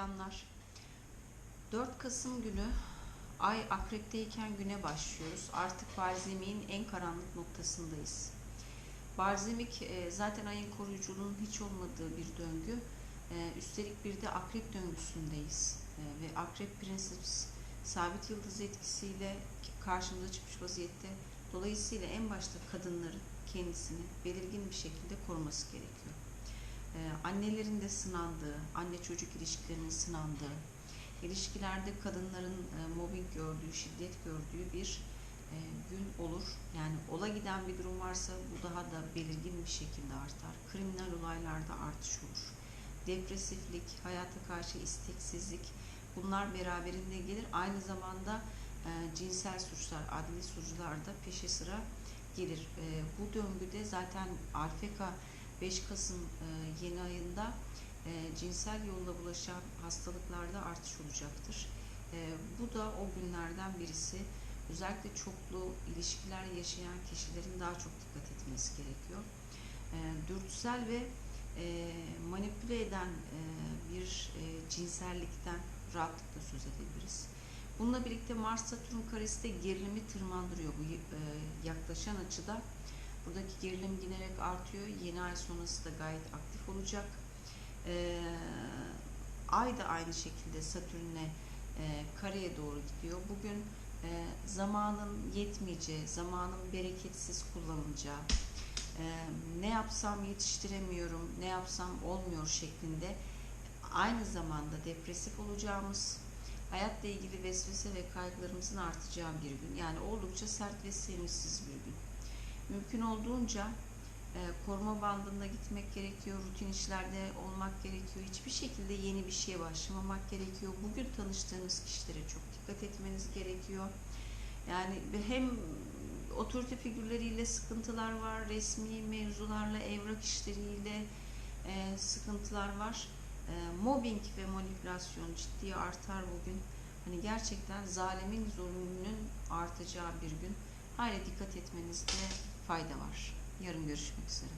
Yanlar. 4 Kasım günü Ay Akrep'teyken güne başlıyoruz. Artık Barzemi'nin en karanlık noktasındayız. Barzemik e, zaten ayın koruyuculuğunun hiç olmadığı bir döngü. E, Üstelik bir de Akrep döngüsündeyiz. E, Ve Akrep Prenses sabit yıldız etkisiyle karşımıza çıkmış vaziyette. Dolayısıyla en başta kadınların kendisini belirgin bir şekilde koruması gerekiyor. Ee, annelerin de sınandığı, anne çocuk ilişkilerinin sınandığı, ilişkilerde kadınların e, mobbing gördüğü, şiddet gördüğü bir e, gün olur. Yani ola giden bir durum varsa bu daha da belirgin bir şekilde artar. Kriminal olaylarda artış olur. Depresiflik, hayata karşı isteksizlik bunlar beraberinde gelir. Aynı zamanda e, cinsel suçlar, adli suçlar da peşi sıra gelir. E, bu döngüde zaten Alfeka 5 Kasım e, yeni ayında e, cinsel yolla bulaşan hastalıklarda artış olacaktır. E, bu da o günlerden birisi. Özellikle çoklu ilişkiler yaşayan kişilerin daha çok dikkat etmesi gerekiyor. E, dürtüsel ve manipüle eden bir cinsellikten rahatlıkla söz edebiliriz. Bununla birlikte Mars Satürn karesi de gerilimi tırmandırıyor bu yaklaşan açıda. Buradaki gerilim giderek artıyor. Yeni ay sonrası da gayet aktif olacak. Ee, ay da aynı şekilde Satürn'e e, kareye doğru gidiyor. Bugün e, zamanın yetmeyeceği, zamanın bereketsiz kullanılacağı, e, ne yapsam yetiştiremiyorum, ne yapsam olmuyor şeklinde aynı zamanda depresif olacağımız, hayatla ilgili vesvese ve kaygılarımızın artacağı bir gün. Yani oldukça sert ve sevimsiz bir gün. Mümkün olduğunca e, koruma bandında gitmek gerekiyor, rutin işlerde olmak gerekiyor. Hiçbir şekilde yeni bir şeye başlamamak gerekiyor. Bugün tanıştığınız kişilere çok dikkat etmeniz gerekiyor. Yani hem otorite figürleriyle sıkıntılar var, resmi mevzularla, evrak işleriyle e, sıkıntılar var. E, mobbing ve manipülasyon ciddi artar bugün. Hani gerçekten zalimin zulmünün artacağı bir gün. Hala dikkat etmenizde fayda var. Yarın görüşmek üzere.